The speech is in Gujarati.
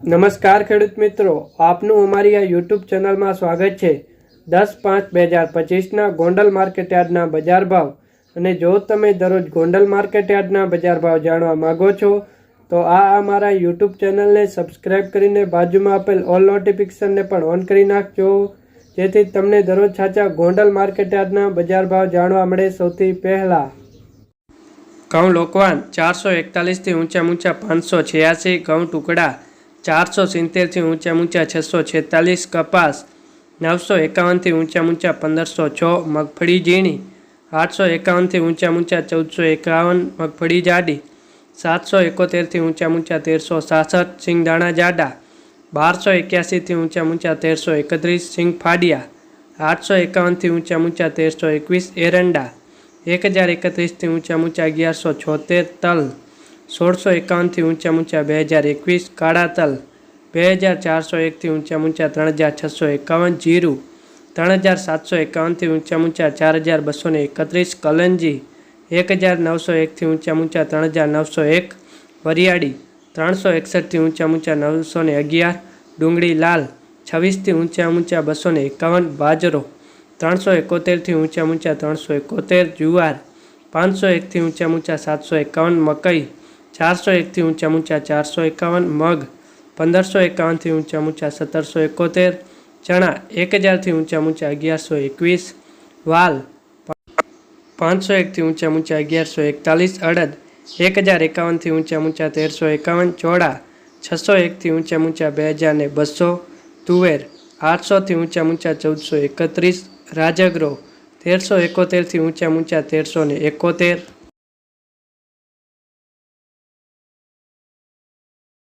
નમસ્કાર ખેડૂત મિત્રો, આપનું અમારી આ યુટ્યુબ ચેનલમાં સ્વાગત છે. દસ પાંચ બે હજાર પચીસના ગોંડલ માર્કેટયાર્ડના બજાર ભાવ. અને જો તમે દરરોજ ગોંડલ માર્કેટયાર્ડના બજાર ભાવ જાણવા માંગો છો, તો આ અમારા યુટ્યુબ ચેનલને સબસ્ક્રાઈબ કરીને બાજુમાં આપેલ ઓલ નોટિફિકેશનને પણ ઓન કરી નાખજો. જેથી તમને દરરોજ સાચા ગોંડલ માર્કેટયાર્ડના બજાર ભાવ જાણવા મળે સૌથી પહેલાં. ઘઉં લોકવાન ચારસો એકતાલીસથી ઊંચા ઊંચા પાંચસો છ્યાસી, ઘઉં ટુકડા ચારસો સિત્તેરથી ઊંચા ઊંચા છસો છેતાલીસ, કપાસ નવસો એકાવનથી ઊંચા ઊંચા પંદરસો છ, મગફળી ઝીણી આઠસો એકાવનથી ઊંચા ઊંચા ચૌદસો એકાવન, મગફળી જાડી સાતસો એકોતેરથી ઊંચા ઊંચા તેરસો સાસઠ, સિંગદાણા જાડા બારસો એક્યાસીથી ઊંચા ઊંચા તેરસો એકત્રીસ સિંગ ફાડિયા આઠસો એકાવનથી ઊંચા ઊંચા તેરસો એકવીસ, એરંડા એક હજાર એકત્રીસથી ઊંચા ઊંચા અગિયારસો છોતેર, તલ સોળસો એકાવનથી ઊંચા ઊંચા બે હજાર એકવીસ કાળા તલ બે હજાર ચારસો એકથી ઊંચા ઊંચા ત્રણ હજાર છસો એકાવન, જીરું ત્રણ હજાર સાતસો એકાવનથી ઊંચા ઊંચા ચાર હજાર બસો એકત્રીસ, કલંજી એક હજાર નવસો એકથી ઊંચા ઊંચા ત્રણ હજાર નવસો એક, વરિયાળી ત્રણસો એકસઠથી ઊંચા ઊંચા નવસો ને અગિયાર, ડુંગળી લાલ છવ્વીસથી ઊંચા ઊંચા બસો એકાવન, બાજરો ત્રણસો એકોતેરથી ઊંચા ઊંચા ત્રણસો એકોતેર, જુવાર પાંચસો એકથી ઊંચા ઊંચા સાતસો એકાવન, મકઈ ચારસો એકથી ઊંચા ઊંચા ચારસો એકાવન, મગ પંદરસો એકાવનથી ઊંચા ઊંચા સત્તરસો એકોતેર, ચણા એક હજારથી ઊંચા ઊંચા અગિયારસો એકવીસ, વાલ પાંચસો એકથી ઊંચા ઊંચા અગિયારસો એકતાલીસ, અડદ એક હજાર એકાવનથી ઊંચા ઊંચા તેરસો એકાવન, ચોળા છસો એકથી ઊંચા ઊંચા બે હજાર ને બસો, તુવેર આઠસોથી ઊંચા ઊંચા ચૌદસો એકત્રીસ, રાજગરો તેરસો એકોતેરથી ઊંચા ઊંચા તેરસો ને એકોતેર